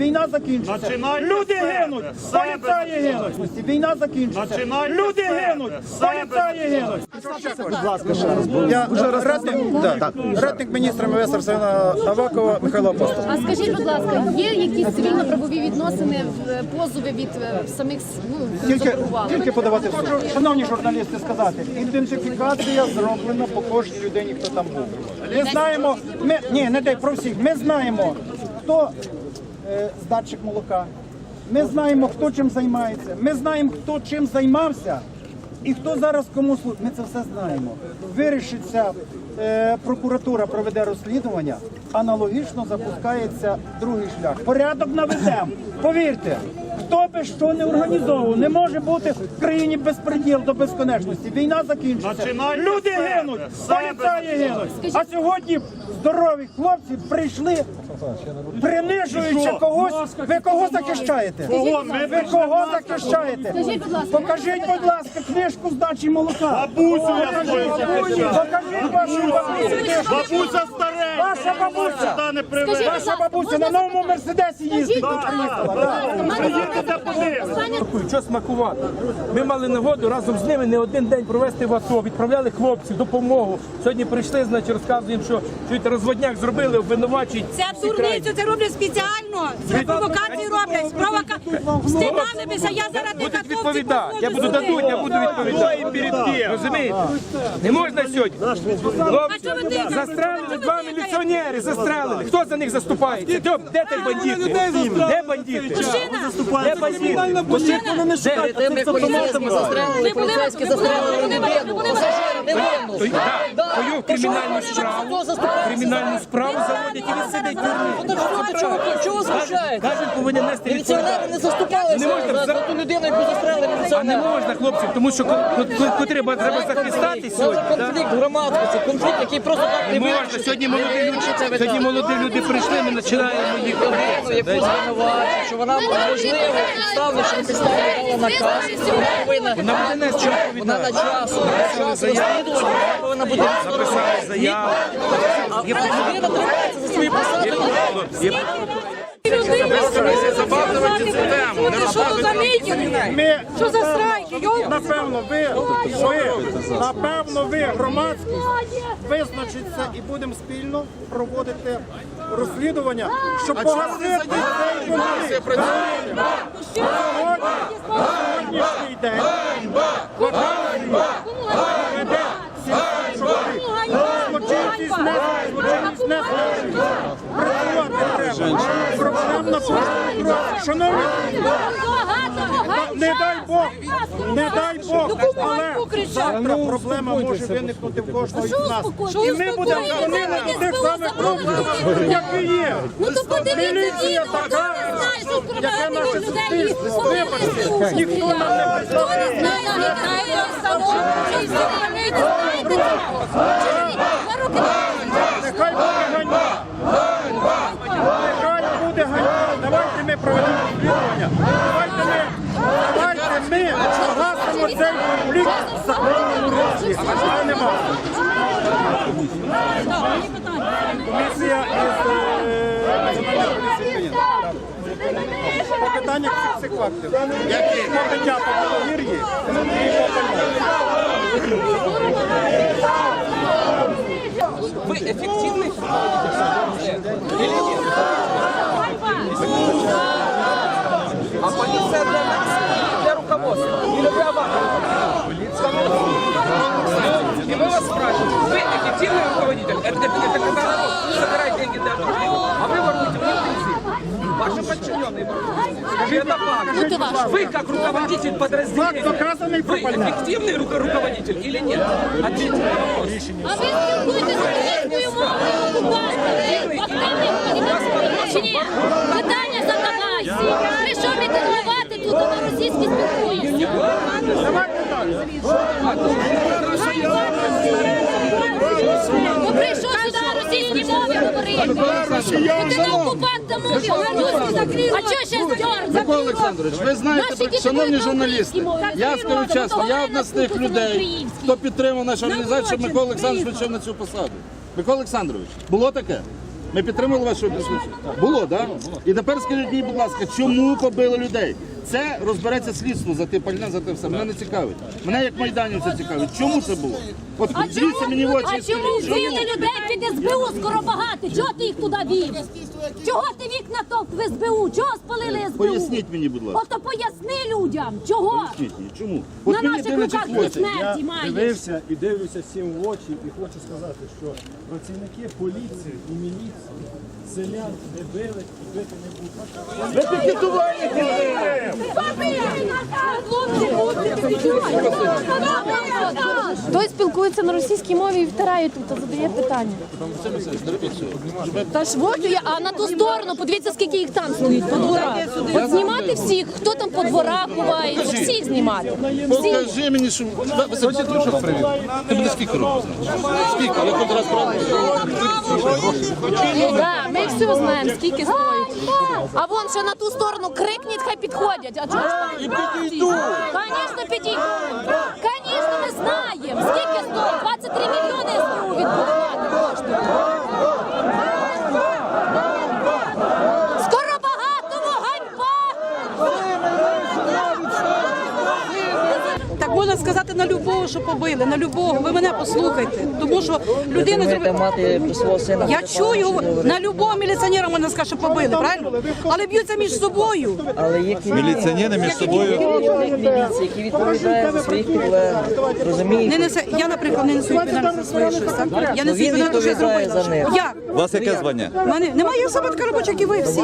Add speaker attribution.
Speaker 1: Війна закінчиться.
Speaker 2: Починайте
Speaker 1: Люди
Speaker 2: себе,
Speaker 1: гинуть, поліцаї гинуть. Війна закінчиться.
Speaker 2: Починайте
Speaker 1: Люди
Speaker 2: себе,
Speaker 1: гинуть, поліцаї гинуть. Будь ласка, ще раз. Я радник, да, радник міністра МВС Арсена Авакова Михайло Апостол.
Speaker 3: А скажіть, будь ласка, є якісь цивільно-правові відносини в позови від е, самих ну,
Speaker 1: Тільки, тільки подавати в суд. Шановні журналісти, сказати, ідентифікація зроблена по кожній людині, хто там був. Ми знаємо, ми, ні, не дай про всіх, ми знаємо, хто е, здатчик молока, ми знаємо, хто чим займається, ми знаємо, хто чим займався. І хто зараз кому служить, ми це все знаємо. Вирішиться, е, прокуратура проведе розслідування, аналогічно запускається другий шлях. Порядок наведемо. Повірте, хто би що не організовував, не може бути в країні безпреділ до безконечності. Війна закінчиться. Люди
Speaker 2: себе,
Speaker 1: гинуть, поліцаї гинуть. А сьогодні здорові хлопці прийшли, принижуючи когось. Ви кого захищаєте? Ви кого захищаєте? Покажіть, будь ласка, книжку здачі молока.
Speaker 2: Бабусю я.
Speaker 1: Покажіть вашу бабусю. Ваша бабуся.
Speaker 2: Не приведе.
Speaker 1: Ваша бабуся на новому мерседесі їздить.
Speaker 2: Приїдете подивитися.
Speaker 4: Що смакувати? Ми мали нагоду разом з ними не один день провести в АТО, відправляли хлопців, допомогу. Сьогодні прийшли, значить, розказуємо, що чуєте, розводняк зробили, обвинувачують.
Speaker 5: Це дурницю, це роблять спеціально. Це провокації роблять. Провока... Стидали бися, я зараз тих
Speaker 4: Будуть відповідати. Я буду
Speaker 5: дадуть.
Speaker 4: дадуть, я буду відповідати. Розумієте? Не можна сьогодні. Застрелили два
Speaker 5: тикаєте?
Speaker 4: Міліціонери, застрелили. Хто за них заступається? Де, де ті бандити? Де бандити? Де бандити? Де?
Speaker 6: Тими поліцейські застрелили, поліцейські застрелили людину, пасажири невинну.
Speaker 4: То й- Твою кримінальну справу, кримінальну справу заводять і він сидить в
Speaker 6: Ну
Speaker 4: тюрмі.
Speaker 6: чого, знущаєте?
Speaker 4: Кожен повинен нести
Speaker 6: Міліціонери не
Speaker 4: відповідальність.
Speaker 6: заступалися
Speaker 4: Не можна
Speaker 6: за, ту людину, яку застрелили
Speaker 4: А не
Speaker 6: міліціонери.
Speaker 4: можна, хлопці, тому що ко- ко- ко- треба, треба захистати
Speaker 6: Це
Speaker 4: сьогодні. да?
Speaker 6: конфлікт громадськості, конфлікт, який просто так
Speaker 4: Не
Speaker 6: не
Speaker 4: можна.
Speaker 6: вирішиться.
Speaker 4: Сьогодні молоді люди, сьогодні молоді люди прийшли, ми починаємо їх.
Speaker 6: Людину, яку звинувачують, що вона можливо підставно, що не підставно дала наказ. Вона повинна
Speaker 4: Вона буде нести
Speaker 6: вона на час, на час розслідування, вона повинна бути
Speaker 4: Написали заяву.
Speaker 6: Людина за.
Speaker 5: Що за страйки?
Speaker 1: Напевно, ви, ви, напевно, ви, громадськість, визначиться і будемо спільно проводити розслідування, щоб погасити цей конфлікт. Сьогодні, сьогоднішній день Шановні, не дай Бог, не дай Бог, але завтра проблема може виникнути в кожного із нас. І ми будемо до тих самих проблем, як і є.
Speaker 3: Ну то подивіться,
Speaker 1: Міліція така,
Speaker 3: не знає, що
Speaker 1: яке наше суспільство. Вибачте, ніхто нам не
Speaker 3: Хто не знає, літає установку, чи знаєте цього? Чи ви руки
Speaker 1: Нехай буде ганьба. Нехай буде ганьба. Давайте ми проведемо розслідування. Давайте ми, давайте ми погасимо цей конфлікт в законному руслі. А нема. Комісія із е. По питаннях цих всіх фактів. Які? Побиття по Білогір'ї і по
Speaker 4: Ви ефективний? А поліція для нас, для руководства, или для вас? И мы вас спрашиваем, вы эффективный руководитель? Это, это, это когда народ собирает деньги для друзей, а вы воруете в них Ваши подчиненные воруют. Это факт. Вы как руководитель подразделения,
Speaker 1: доказаний
Speaker 4: вы
Speaker 1: пропаганда.
Speaker 4: эффективный ру- руководитель или нет? Ответьте на вопрос.
Speaker 3: А ви спілкуєтеся російською мовою, будь ласка. Чи ні? Питання задавай. Прийшов мітингувати, тут на російській спілкуєшся. Ну прийшов сюди на російській мові говорити. На мові говорити. А чого ще?
Speaker 7: Микола Олександрович, ви знаєте, шановні журналісти, я скажу чесно, я одна з тих людей, хто підтримав нашу організацію, щоб Микола Олександрович прийшов на цю посаду. Микола Олександрович, було таке?
Speaker 6: Ми підтримали вашу дискусію? Було, так? І тепер скажіть мені, будь ласка, чому побили людей? Це розбереться слідство за те пальне, за те все. Мене не цікавить. Мене як майданівця цікавить. Чому це було? От
Speaker 8: А
Speaker 6: дивіться
Speaker 8: чому,
Speaker 6: мені в очі.
Speaker 8: а
Speaker 6: скажіть,
Speaker 8: чому вбили людей під СБУ скоро багато? Чого ти їх туди вів? Чого ти вікна товк в СБУ? Чого спалили СБУ?
Speaker 6: Поясніть мені, будь ласка.
Speaker 8: Ото поясни людям, чого?
Speaker 6: Поясніть мені, чому? От
Speaker 8: На
Speaker 6: мені
Speaker 8: наших
Speaker 6: дивляться
Speaker 8: руках ти смерті маєш.
Speaker 1: дивився і дивлюся всім в очі, і хочу сказати, що працівники поліції і міліції селян не били і бити не будуть.
Speaker 9: Ви пікетування
Speaker 3: Той спілкується на російській мові і втирає тут, задає питання. Та ж от, я- а на ту сторону, подивіться, скільки їх там стоїть по дворах. От знімати всіх, хто там по дворах ховається, всіх знімати.
Speaker 6: Покажи мені, що... Ти що привів? Ти буде скільки років? Скільки? Але хоч раз правда.
Speaker 3: Да, ми все знаємо, скільки стоїть. А вон ще на ту сторону крикніть, хай підходять. А чого ж? І підійдуть. Звісно, підійдуть. Звісно, ми знаємо.
Speaker 5: Можна сказати на любого, що побили, на любого. Ви мене послухайте. Тому що людина зробила.
Speaker 10: мати свого сина.
Speaker 5: Я чую, на любого міліціонера можна сказати, що побили, правильно? Але б'ються між собою.
Speaker 10: Але є
Speaker 11: Міліціонери між собою.
Speaker 10: міліції, який відповідає за своїх підлеглих.
Speaker 5: Не несе, я, наприклад, не несу відповідальність за своє щось. Так? Я я
Speaker 10: відповідає за них.
Speaker 5: Як?
Speaker 11: У вас яке звання?
Speaker 5: Мене немає я сама така робоча, як і ви всі.